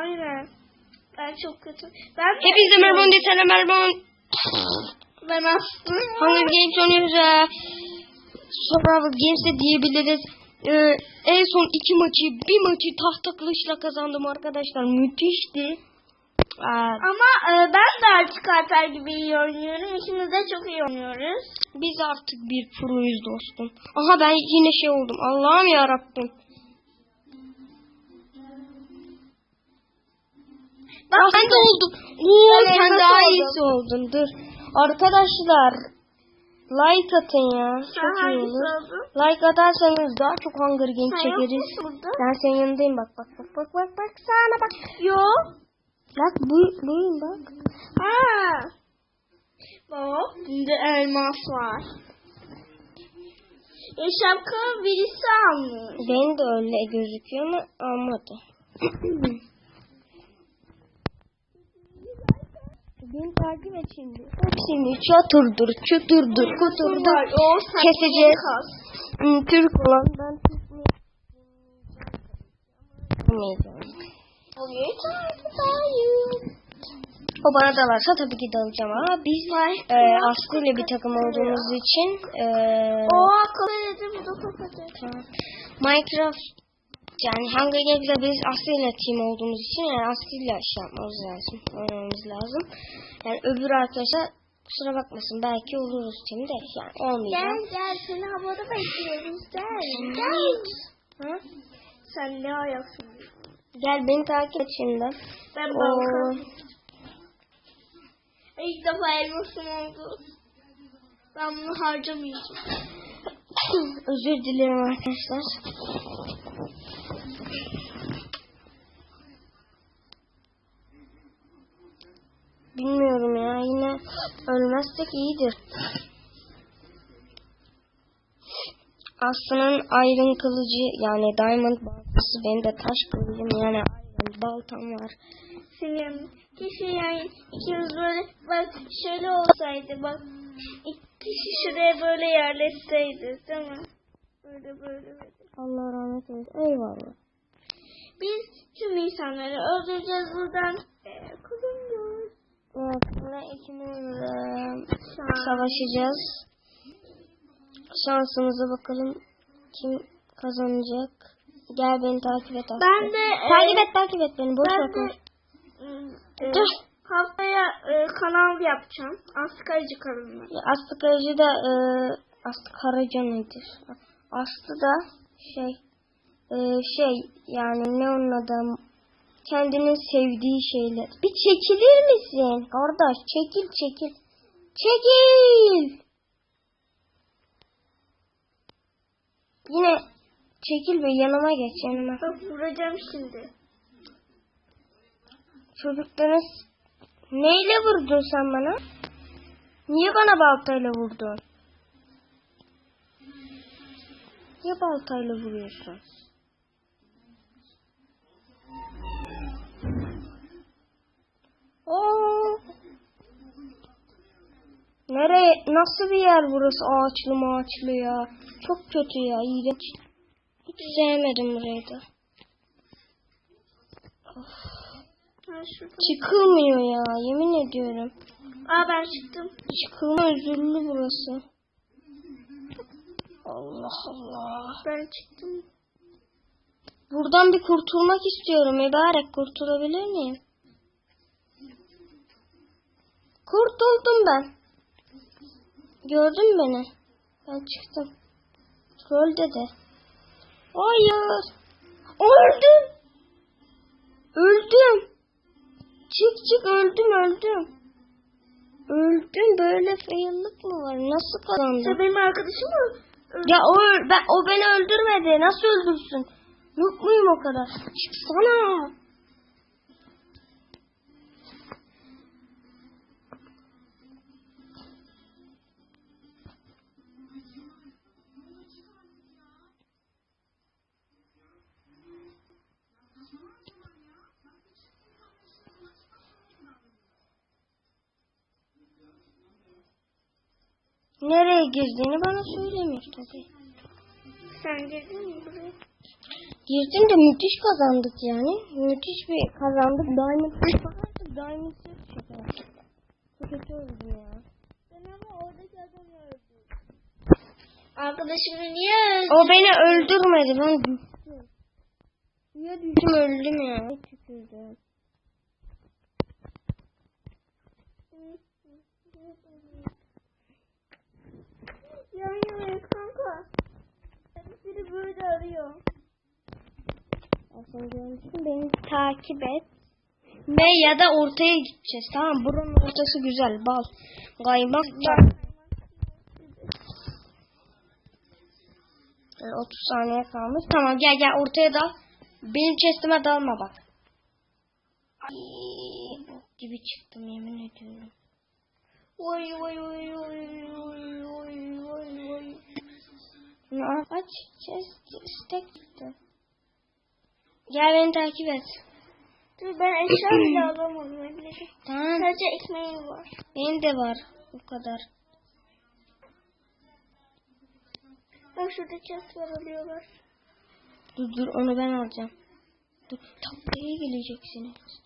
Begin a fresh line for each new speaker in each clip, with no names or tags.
Aynen. Ben çok kötü. Ben
Hepinize merhaba, desene merhaba.
Ben aslında.
Hunger Games oynuyoruz. Survival Games de diyebiliriz. Ee, en son iki maçı, bir maçı tahta kılıçla kazandım arkadaşlar. Müthişti. Aa,
Ama e, ben de artık Alper gibi iyi oynuyorum. İkimiz de çok iyi oynuyoruz.
biz artık bir proyuz dostum. Aha ben yine şey oldum. Allah'ım ya
Bak
sen de oldun. Oo,
Ben
sen
elmas
daha
oldum.
iyisi oldun. Dur. Arkadaşlar like atın ya. Çok iyi olur. Like atarsanız daha çok Hunger Games çekeriz. Ben senin yanındayım bak bak bak bak bak bak sana bak.
Yok.
Bak bu buyum bak.
Ha. Bak. Bunda elmas var. E şapka birisi almış.
Benim de öyle gözüküyor ama almadı. Beni takip et şimdi. Hepsini çatırdır, çatırdır, kuturdur. Keseceğiz.
kas.
Hmm, Türk olan ben Türk
çarpıdayım.
O bana dalarsa tabii ki dalacağım ama biz e, Aslı ile bir takım olduğumuz için e,
O akıllı dedim bu da.
Minecraft yani Hunger Games'de biz Aslı ile team olduğumuz için yani Aslı ile şey yapmamız lazım. Oynamamız lazım. Yani öbür arkadaşlar kusura bakmasın belki oluruz teamde yani olmayacak.
Gel gel seni havada bekliyoruz gel. Gel.
Ha?
Sen ne ayaksın?
Gel beni takip et şimdi.
Ben
Oo,
bakarım. İlk defa elmasım oldu. Ben bunu harcamayacağım.
Özür dilerim arkadaşlar. Bilmiyorum ya yine ölmezsek iyidir. Aslı'nın Iron kılıcı yani Diamond baltası benim de taş kılıcım yani Iron baltam var.
Senin kişi yani ikimiz böyle bak şöyle olsaydı bak kişi şuraya böyle yerleşseydi değil mi? Böyle böyle böyle.
Allah rahmet eylesin. Eyvallah.
Biz tüm insanları öldüreceğiz buradan. Ee, kullanıyoruz.
Evet, sonra ikimiz savaşacağız. Şansımıza bakalım kim kazanacak. Gel beni takip et.
Ben de e,
Takip et takip et beni. Boş
ben
ver.
e,
Dur.
Haftaya e, kanal yapacağım. Asgari kanalı.
Ya Aslı Karaca da e, Aslı Karaca nedir? Aslı da şey e, şey yani ne onun adı kendinin sevdiği şeyler. Bir çekilir misin? Kardeş çekil çekil. Çekil. Yine çekil ve yanıma geç yanıma.
Bak vuracağım şimdi.
Çocuklarınız neyle vurdun sen bana? Niye bana baltayla vurdun? Niye baltayla vuruyorsun? Oo. Nereye? Nasıl bir yer burası? Ağaçlı ağaçlı ya. Çok kötü ya. iğrenç. Hiç sevmedim burayı da.
Ha şurada.
Çıkılmıyor ya. Yemin ediyorum.
Aa ben çıktım.
Çıkılma özürlü burası. Allah Allah.
Ben çıktım.
Buradan bir kurtulmak istiyorum. Mübarek kurtulabilir miyim? Kurtuldum ben. Gördün mü beni? Ben çıktım. Troll dedi. Hayır. Öldüm. Öldüm. Çık çık öldüm öldüm. Öldüm böyle faillik mı var? Nasıl
Sen
kazandım?
benim arkadaşım mı?
Ya o ben o beni öldürmedi. Nasıl öldürsün? Yok muyum o kadar? Çıksana. Nereye girdiğini bana söylemiyor tabii.
Sen girdin mi buraya?
Girdim de müthiş kazandık yani. Müthiş bir kazandık. Diamond fakat Diamond bir şaka. Çok kötü oldu ya.
Ben ama oradaki adamı öldürdüm. Arkadaşımı niye öldürdün?
O beni öldürmedi. Ben düştüm. Ya düştüm öldüm ya. Tükürdüm.
Yanayız kanka. Biri böyle arıyor.
Sen görmüşsün beni takip et. Ve ya da ortaya gideceğiz. Tamam buranın ortası güzel. Bal. Kaymak. Ee, 30 saniye kalmış. Tamam gel gel ortaya dal. Benim chestime dalma bak. Ay, bok gibi çıktım yemin ediyorum.
Oy oy oy oy oy oy.
Bunu al, aç. Chest stack çıktı. Gel beni takip et.
Dur ben eşya bile alamadım. ellerim.
Tamam.
Sadece ekmeğim var.
Benim de var. Bu kadar.
Bak şurada chest var alıyorlar.
Dur dur onu ben alacağım. Dur taklaya geleceksiniz.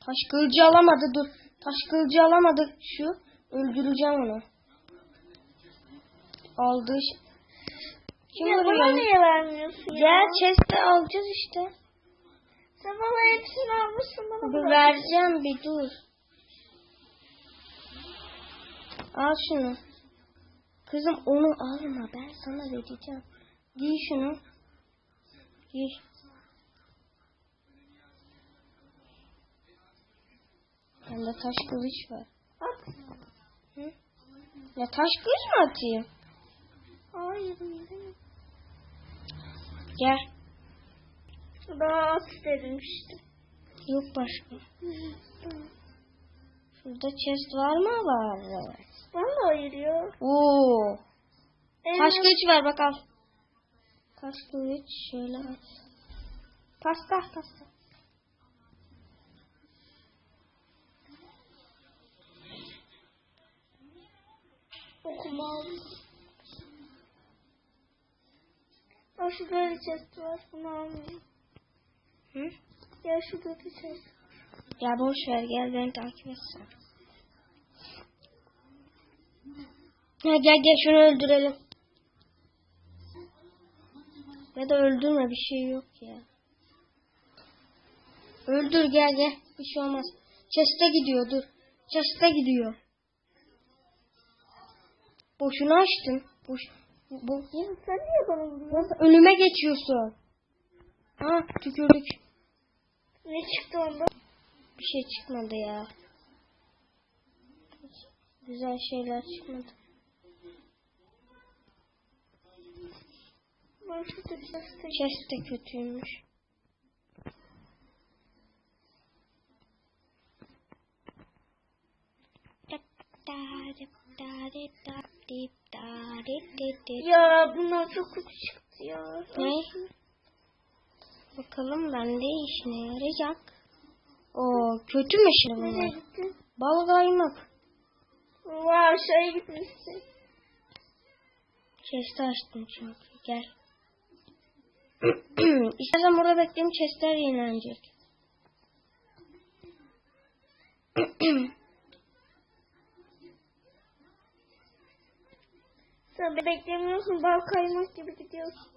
Taş kılıcı alamadı dur. Taş kılıcı alamadı şu. Öldüreceğim onu. Aldı. ş- Kim
ya bana
vuruyor?
niye vermiyorsun ya?
Gel chest'i alacağız işte.
Sen bana hepsini almışsın bana bırak.
vereceğim bir dur. Al şunu. Kızım onu alma ben sana vereceğim. Giy şunu. Giy. Bende taş kılıç var.
At.
Hı? Ya taş kılıç mı atayım?
Hayır
Gel.
Daha at dedim işte.
Yok başka. Şurada chest var mı? Var.
Bana ayırıyor.
Oo. Taş
Evet.
kılıç ver bak al. Taş kılıç şöyle at. Pasta pasta.
Okuma aldım. Aa şurada bir chest var. Bunu almayayım.
Hı?
Ya şurada bir chest.
Ya boş ver gel beni takip et sen. Ya gel gel şunu öldürelim. Ya da öldürme bir şey yok ya. Öldür gel gel. Bir şey olmaz. Chest'e gidiyor dur. Chest'e gidiyor. Boşuna açtın. Boş. Bu,
Ya sen niye bana vuruyorsun?
Önüme geçiyorsun? Ha tükürdük.
Ne çıktı onda?
Bir şey çıkmadı ya. Güzel şeyler çıkmadı.
Ben şurada bir chest.
Chest de kötüymüş.
Ya bunlar çok çıktı ya.
Ne? Bakalım bende işine yarayacak. O kötü mü şimdi bunlar? Bal kaymak.
Vay aşağıya gitmişsin.
Chest'i açtım çünkü. Gel. İstersen burada bekleyeyim chestler yenilenecek.
Sen beklemiyorsun bal kaymak gibi gidiyorsun.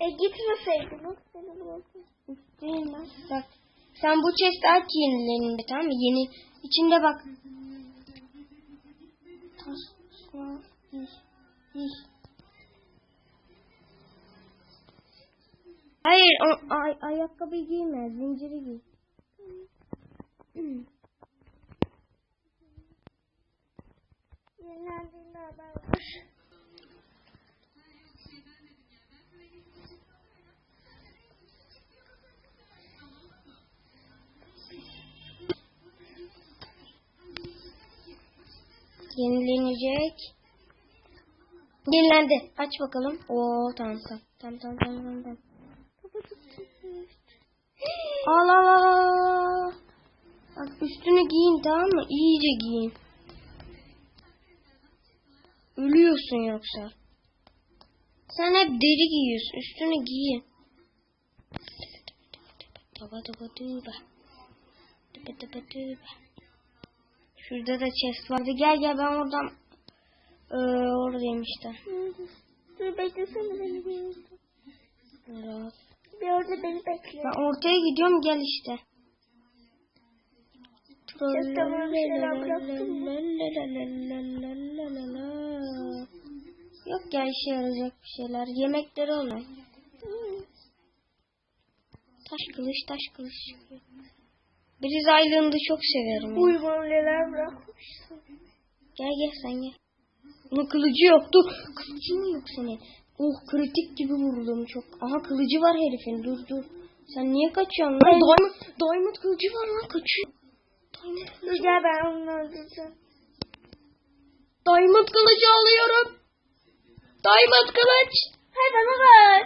E gitmeseydin bak seni.
Değil lan. Bak. Sen bu chest aç yenilerinde tamam mı? Yeni. içinde bak. Hayır, o, ay, ayakkabı giyme, zinciri giy.
Yenilendiğinde haber ver.
Yenilenecek. Yenilendi. Aç bakalım. Oo tamam tamam. Tamam tamam tamam tamam. tamam. Al al, al. Bak üstünü giyin tamam mı? İyice giyin. Ölüyorsun yoksa. Sen hep deri giyiyorsun. Üstüne giyin. Şurada da chest vardı. Gel gel ben oradan ee, oradayım işte.
Dur beklesene beni bir orada.
Biraz.
Bir orada beni bekle.
Ben ortaya gidiyorum gel işte.
Chest'e bir şeyler bıraktın mı?
Yok ya işe yarayacak bir şeyler. Yemekleri.
Hmm.
Taş kılıç taş kılıç. Briz Island'ı çok severim. ya.
Uygun neler bırakmışsın.
Gel gel sen gel. Bunun kılıcı yoktu. Kılıcı mı yok senin? Oh kritik gibi vuruldum çok. Aha kılıcı var herifin. Dur dur. Sen niye kaçıyorsun lan? Diamond, diamond kılıcı var lan kaçıyor. Diamond kılıcı.
gel ben onu öldüreceğim.
Diamond kılıcı alıyorum. Diamond kılıç.
Hay bana ver.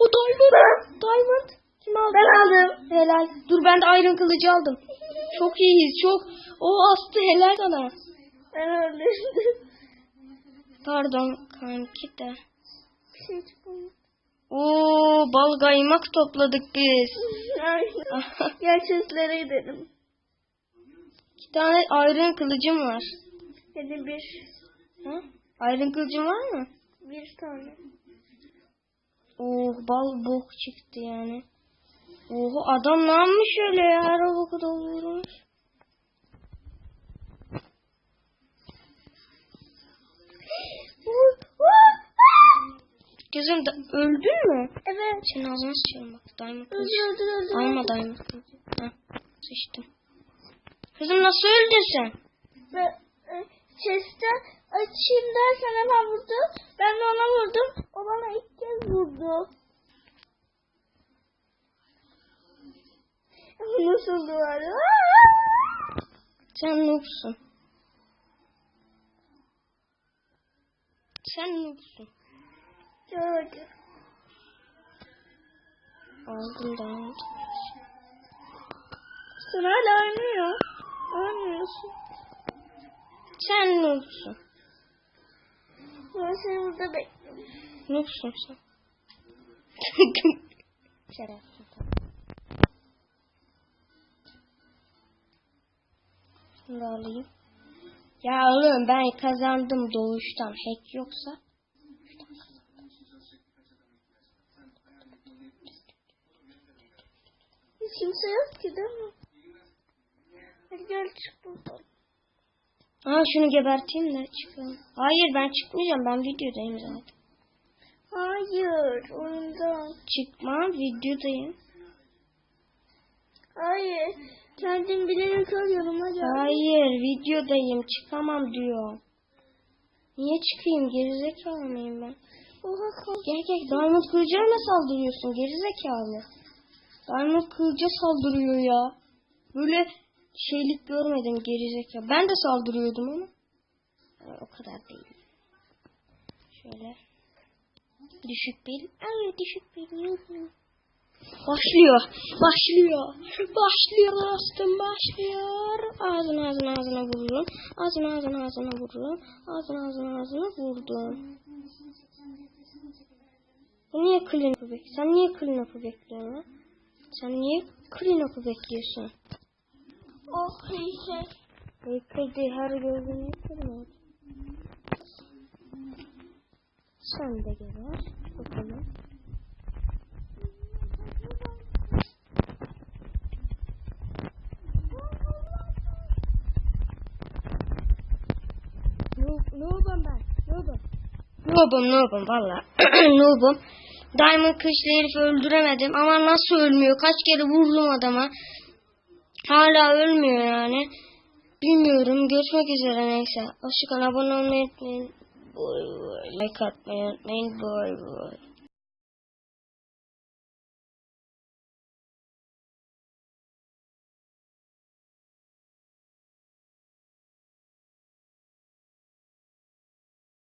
O diamond. Diamond. Kim aldı?
Ben aldım.
Helal. Dur ben de iron kılıcı aldım. Çok iyiyiz çok. O astı helal sana.
Ben öldürdüm.
Pardon kanki de. Oo bal kaymak topladık biz.
Chestlere gidelim.
İki tane iron kılıcım var.
Hadi bir.
Ha? Iron kılıcım var mı?
Bir tane.
Oh bal bok çıktı yani. Oho adam ne yapmış öyle ya? Her boku doldurmuş. Kızım da öldün mü?
Evet.
Senin ağzını sıçıyorum bak. Diamond kılıç. Alma diamond kılıcı. Heh, sıçtım. Kızım nasıl öldün sen?
Ve e, chest'ten açayım dersen hemen vurdu. Ben de ona vurdum. O bana ilk kez vurdu. Nasıl duvar?
Sen noobsun. Sen noobsun.
Gördüm.
Aldım diamond.
Sen hala oynuyor. Oynuyorsun.
Sen noobsun.
Ben seni burada bekliyorum.
Noobsun sen. Şerefsiz. Şunu alayım. Ya oğlum ben kazandım doğuştan. Hack yoksa.
Kimse yok ki değil mi? Hadi gel çık buradan.
Aa şunu geberteyim de çıkalım. Hayır ben çıkmayacağım. Ben videodayım zaten.
Hayır. Oyundan.
Çıkmam videodayım.
Hayır. Kendin bilerek arıyorum. Hadi.
Hayır videodayım. Çıkamam diyor. Niye çıkayım? Gerizekalı mıyım ben?
Oha kalk.
Gel gel. Diamond kılıcına mı saldırıyorsun? Gerizekalı. Diamond kılıca saldırıyor ya. Böyle şeylik görmedim gerizekalı. Ben de saldırıyordum ama. Ee, o kadar değil. Şöyle. Düşük bir. Ay düşük bir. Başlıyor. Başlıyor. Başlıyor dostum başlıyor. Ağzına ağzına ağzına vururum. Ağzına ağzına ağzına vururum. Ağzına ağzına ağzına vurdum. Niye clean up'ı bek? Sen niye clean up'ı bekliyorsun? Sen niye clean up'ı bekliyorsun?
Oh şey.
Yıkıldı her gördüğünü yıkılmıyor. Sen de geber. Bakalım. Noob'um ben. Noob'um. Noob'um noob'um valla. noob'um. Diamond kılıçlı herifi öldüremedim ama nasıl ölmüyor? Kaç kere vurdum adama. Hala ölmüyor yani. Bilmiyorum. Görüşmek üzere neyse. Hoşçakalın. Abone olmayı unutmayın. Like atmayı unutmayın. Boy boy.